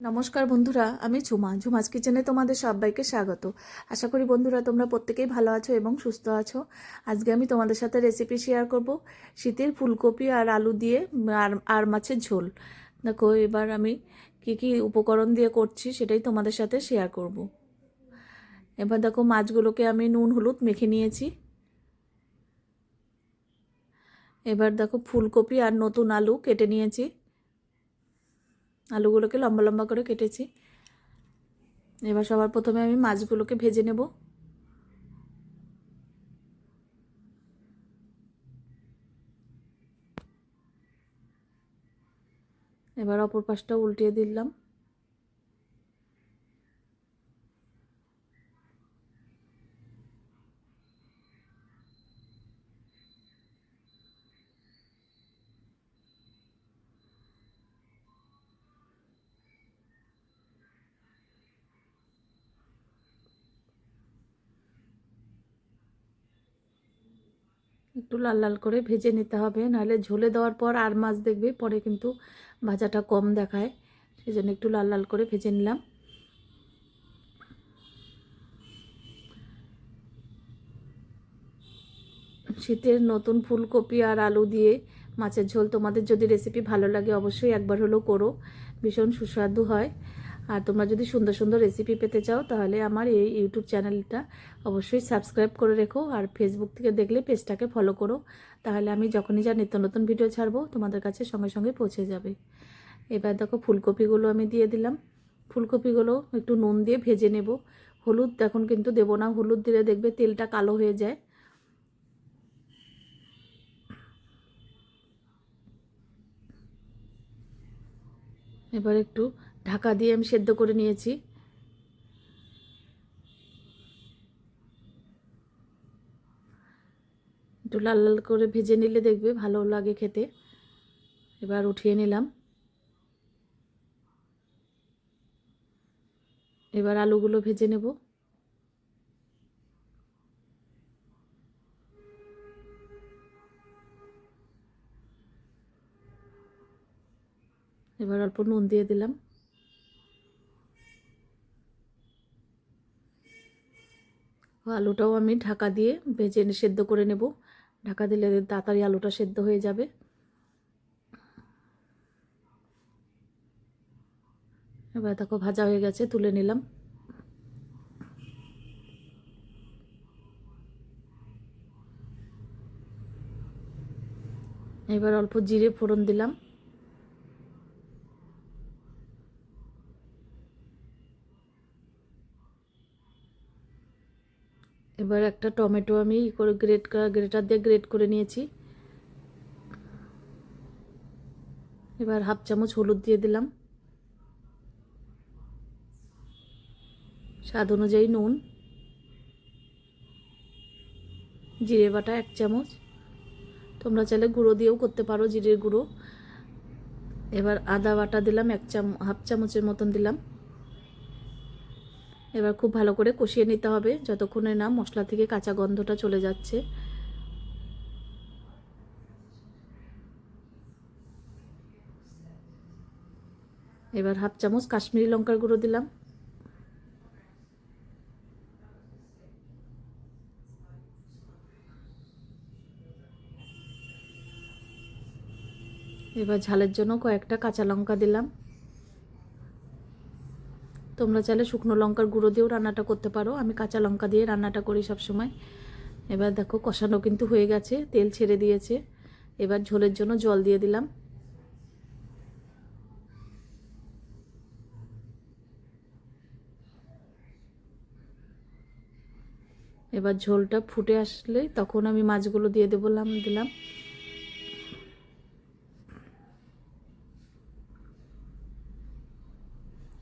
নমস্কার বন্ধুরা, আমি ঝুমা। ঝুমাস কিচেনে তোমাদের সবাইকে স্বাগত। আশা করি বন্ধুরা, তোমরা প্রত্যেকেই ভালো আছো এবং সুস্থ আছো। আজকে আমি তোমাদের সাথে রেসিপি শেয়ার করব। শীতের ফুলকপি আর আলু দিয়ে আর আর মাছের ঝোল। দেখো, এবার আমি কি কি উপকরণ দিয়ে করছি সেটাই তোমাদের সাথে শেয়ার করব। এবার দেখো, মাছগুলোকে আমি নুন, হলুদ মেখে নিয়েছি। এবার দেখো, ফুলকপি আর নতুন আলু কেটে নিয়েছি। আলুগুলোকে লম্বা লম্বা করে কেটেছি। এবার সবার প্রথমে আমি মাছগুলোকে ভেজে নেব। এবার অপর পাশটা উল্টিয়ে দিলাম। একটু লাল লাল করে ভেজে নিতে হবে, নাহলে ঝোলে দেওয়ার পর আর মাছ দেখবে, পরে কিন্তু ভাজাটা কম দেখায়। সেই জন্য একটু লাল লাল করে ভেজে নিলাম। শীতের নতুন ফুলকপি আর আলু দিয়ে মাছের ঝোল, তোমাদের যদি রেসিপি ভালো লাগে অবশ্যই একবার হলেও করো। ভীষণ সুস্বাদু হয়। আর তোমরা যদি সুন্দর সুন্দর রেসিপি পেতে চাও, তাহলে আমার এই ইউটিউব চ্যানেলটা অবশ্যই সাবস্ক্রাইব করে রেখো আর ফেসবুক থেকে দেখলে পেজটাকে ফলো করো। তাহলে আমি যখনই যা নিত্য নতুন ভিডিও ছাড়বো, তোমাদের কাছে সঙ্গে সঙ্গে পৌঁছে যাবে। এবার দেখো ফুলকপিগুলো আমি দিয়ে দিলাম। ফুলকপিগুলো একটু নুন দিয়ে ভেজে নেব। হলুদ এখন কিন্তু দেবো না, হলুদ দিলে দেখবে তেলটা কালো হয়ে যায়। এবার একটু ঢাকা দিয়ে আমি সেদ্ধ করে নিয়েছি। একটু লাল লাল করে ভেজে নিলে দেখবে ভালো লাগে খেতে। এবার উঠিয়ে নিলাম। এবার আলুগুলো ভেজে নেব। এবার অল্প নুন দিয়ে দিলাম। আলুটাও আমি ঢাকা দিয়ে ভেজে সেদ্ধ করে নেব। ঢাকা দিলে তাড়াতাড়ি আলুটা সেদ্ধ হয়ে যাবে। এবার দেখো ভাজা হয়ে গেছে, তুলে নিলাম। এবার অল্প জিরে ফোড়ন দিলাম। এবার একটা টমেটো আমি করে গ্রেট গ্রেটার দিয়ে গ্রেট করে নিয়েছি। এবার হাফ চামচ হলুদ দিয়ে দিলাম। স্বাদ অনুযায়ী নুন। জিরে বাটা এক চামচ। তোমরা চাইলে গুঁড়ো দিয়েও করতে পারো জিরের গুঁড়ো। এবার আদা বাটা দিলাম এক চাম, হাফ চামচের মতন দিলাম। এবার খুব ভালো করে কষিয়ে নিতে হবে যতক্ষণে না মশলা থেকে কাঁচা গন্ধটা চলে যাচ্ছে। এবার হাফ চামচ কাশ্মীরি লঙ্কার গুঁড়ো দিলাম। এবার ঝালের জন্য কয়েকটা কাঁচা লঙ্কা দিলাম। তোমরা চাইলে শুকনো লঙ্কার গুঁড়ো দিয়েও রান্নাটা করতে পারো। আমি কাঁচা লঙ্কা দিয়ে রান্নাটা করি সব সময় এবার দেখো, কষানো কিন্তু হয়ে গেছে, তেল ছেড়ে দিয়েছে। এবার ঝোলের জন্য জল দিয়ে দিলাম। এবার ঝোলটা ফুটে আসলে তখন আমি মাছগুলো দিয়ে দেবো দিলাম।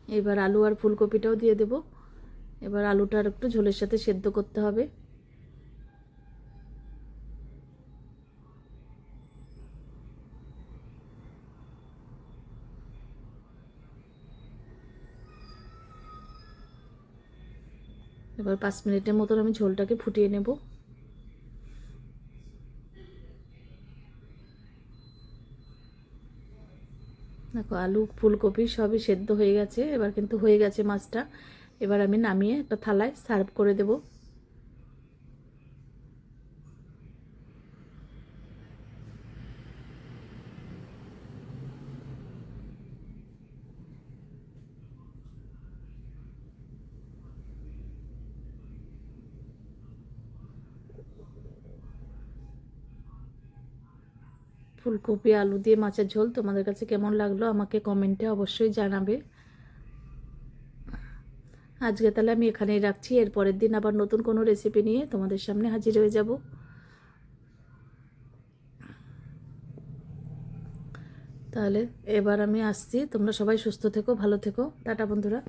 এবার আলু আর ফুলকপিটাও দিয়ে দেব। এবার আলুটা আর একটু ঝোলের সাথে সেদ্ধ করতে হবে। এবার পাঁচ মিনিটের মতন আমি ঝোলটাকে ফুটিয়ে নেব। দেখো আলু, ফুলকপি সবই সেদ্ধ হয়ে গেছে, এবার কিন্তু হয়ে গেছে মাছটা। এবার আমি নামিয়ে একটা থালায় সার্ভ করে দেব। ফুলকপি, আলু দিয়ে মাছের ঝোল। তোমাদের কাছে কেমন লাগল আমাকে কমেন্টে অবশ্যই জানাবে। আজকে তাহলে আমি এখানেই রাখছি। এর পরের দিন আবার নতুন কোনো রেসিপি নিয়ে তোমাদের সামনে হাজির হয়ে যাব। তাহলে এবার আমি আসছি। তোমরা সবাই সুস্থ থেকো, ভালো থেকো। টাটা বন্ধুরা।